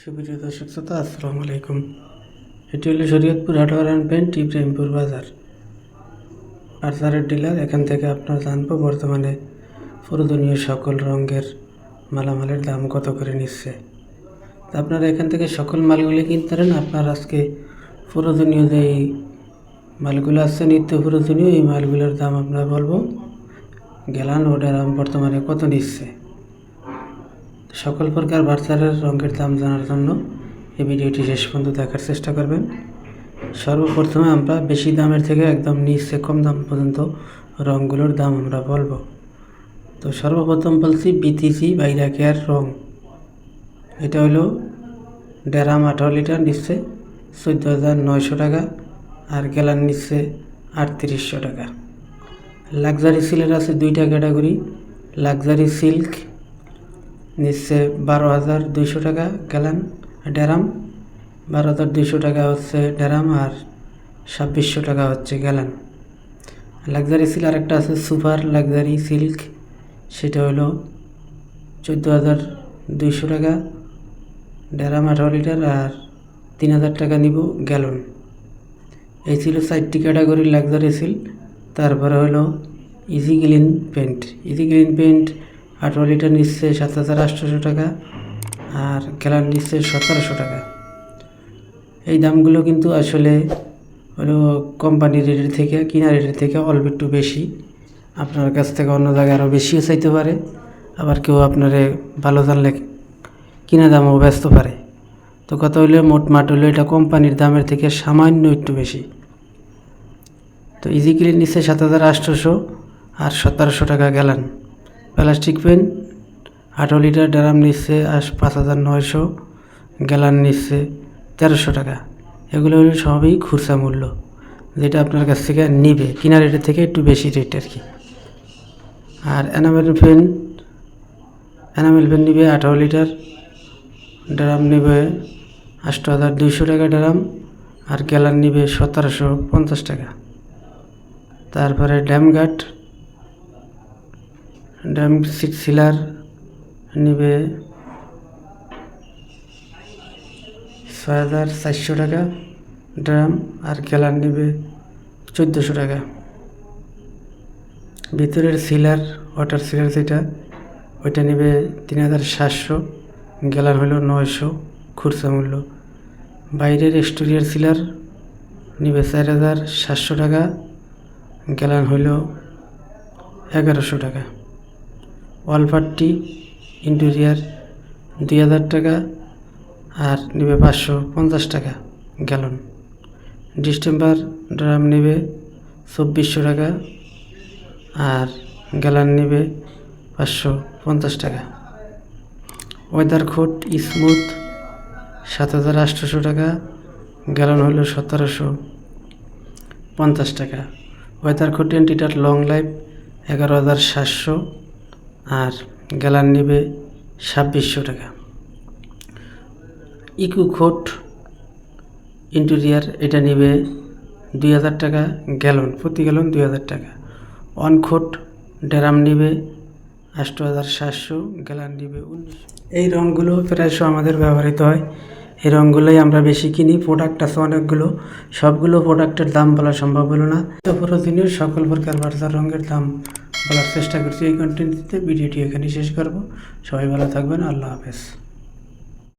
সুপ্রিয় দর্শক শ্রোতা, আসসালামু আলাইকুম। এটি হলো Shariatpur hardware and paint Ibrahimpur বাজার। আর্সারের ডিলার, এখান থেকে আপনারা জানব বর্তমানে প্রয়োজনীয় সকল রঙের মালামালের দাম কত করে নিচ্ছে। আপনারা এখান থেকে সকল মালগুলি কিনতে পারেন। আপনার আজকে প্রয়োজনীয় যে মালগুলো আছে, নিত্য প্রয়োজনীয়, এই মালগুলোর দাম আমরা বলব, গেলান ওটার বর্তমানে কত নিচ্ছে। সকল প্রকার বার্তারের রঙের দাম জানার জন্য এই ভিডিওটি শেষ পর্যন্ত দেখার চেষ্টা করবেন। সর্বপ্রথমে আমরা বেশি দামের থেকে একদম নিচে কম দাম পর্যন্ত রঙগুলোর দাম আমরা বলব। তো সর্বপ্রথম বলছি বিটিসি বাইরা কেয়ার রং। এটা হলো ডেরাম আঠারো লিটার নিচ্ছে চোদ্দ হাজার নয়শো টাকা আর গ্যালান নিচ্ছে আটত্রিশশো টাকা। লাক্সারি সিলের আছে দুইটা ক্যাটাগরি লাক্সারি সিল্ক নিচ্ছে বারো হাজার দুইশো টাকা গ্যালান ড্যারাম বারো হাজার দুইশো টাকা হচ্ছে ড্যারাম আর ছাব্বিশশো টাকা হচ্ছে গ্যালান লাক্সারি সিল্ক আরেকটা আছে সুপার লাক্সারি সিল্ক সেটা হলো চোদ্দ হাজার দুইশো টাকা। ড্যারাম আঠারো লিটার আর তিন হাজার টাকা নিব গ্যালন এই ছিল চারটি ক্যাটাগরির লাক্সারি সিল্ক তারপরে হলো easy clean paint easy clean paint আঠারো লিটার নিচ্ছে সাত হাজার আটশোশো টাকা আর গ্যালান নিচ্ছে সতেরোশো টাকা। এই দামগুলো কিন্তু আসলে হলো কোম্পানির রেটের থেকে কিনা রেটের থেকে অল্প একটু বেশি। আপনার কাছ থেকে অন্য জায়গায় আরও বেশিও চাইতে পারে, আবার কেউ আপনারে ভালো জানলে কিনা দামও ব্যস্ত পারে। তো কথা হইলে মোট মাট হলো এটা কোম্পানির দামের থেকে সামান্য একটু বেশি। তো ইজি ক্লিন নিচ্ছে সাত হাজার আটশোশো আর সতেরোশো টাকা গেলান প্লাস্টিক পেন আঠারো লিটার ড্রাম নিচ্ছে, আস পাঁচ হাজার নয়শো। গ্যালান নিচ্ছে, তেরোশো টাকা। এগুলো হলো সবই খুচরা মূল্য, যেটা আপনার কাছ থেকে নিবে। কিনা রেটের থেকে একটু বেশি রেট আর কি। আর এনামেল পেন এনামেল পেন নিবে আঠারো লিটার, ড্রাম নেবে আষ্ট হাজার দুইশো টাকা ড্রাম, আর গ্যালান নিবে সতেরোশো পঞ্চাশ টাকা। তারপরে ড্যামগাট ড্যাম সিট সিলার নিবে ছয় হাজার চারশো টাকা ড্রাম আর গ্যালান নিবে চোদ্দোশো টাকা। ভিতরের সিলার, ওয়াটার সিলার যেটা, ওইটা নেবে তিন হাজার সাতশো গ্যালান হলো নয়শো খুচরা মূল্য। বাইরের স্টোরিয়ার সিলার নিবে চার হাজার সাতশো টাকা গ্যালান হইল এগারোশো টাকা। ওয়ালপাট্টি ইন্টেরিয়ার দুই হাজার টাকা আর নেবে পাঁচশো পঞ্চাশ টাকা গ্যালন। ডিস্টেম্বার ড্রাম নেবে চব্বিশশো টাকা আর গ্যালান নেবে পাঁচশো পঞ্চাশ টাকা। ওয়েদার কোট স্মুথ সাত হাজার আটশোশো টাকা, গ্যালন হলো সতেরোশো পঞ্চাশ টাকা। ওয়েদার কোট এন্টিটার লং লাইফ এগারো হাজার সাতশো। আর গ্যালান নেবে ছাব্বিশশো টাকা। ইকু খোট ইন্টেরিয়ার, এটা নেবে দুই হাজার টাকা গ্যালন, প্রতি গ্যালন দুই হাজার টাকা। ওয়ান খোট ড্রাম নেবে আষ্ট হাজার সাতশো গ্যালান নেবে এই রঙগুলো প্রায়শ আমাদের ব্যবহৃত হয়। এই রঙগুলোই আমরা বেশি কিনি প্রোডাক্ট আছে অনেকগুলো। সবগুলো প্রোডাক্টের দাম বলা সম্ভব হলো না। তো প্রতিদিনের সকল প্রকার বার্তার রঙের দাম বলার চেষ্টা করছি এই কন্টেন্টটিতে ভিডিওটি এখানেই শেষ করব। সবাই ভালো থাকবেন। আল্লাহ হাফেজ।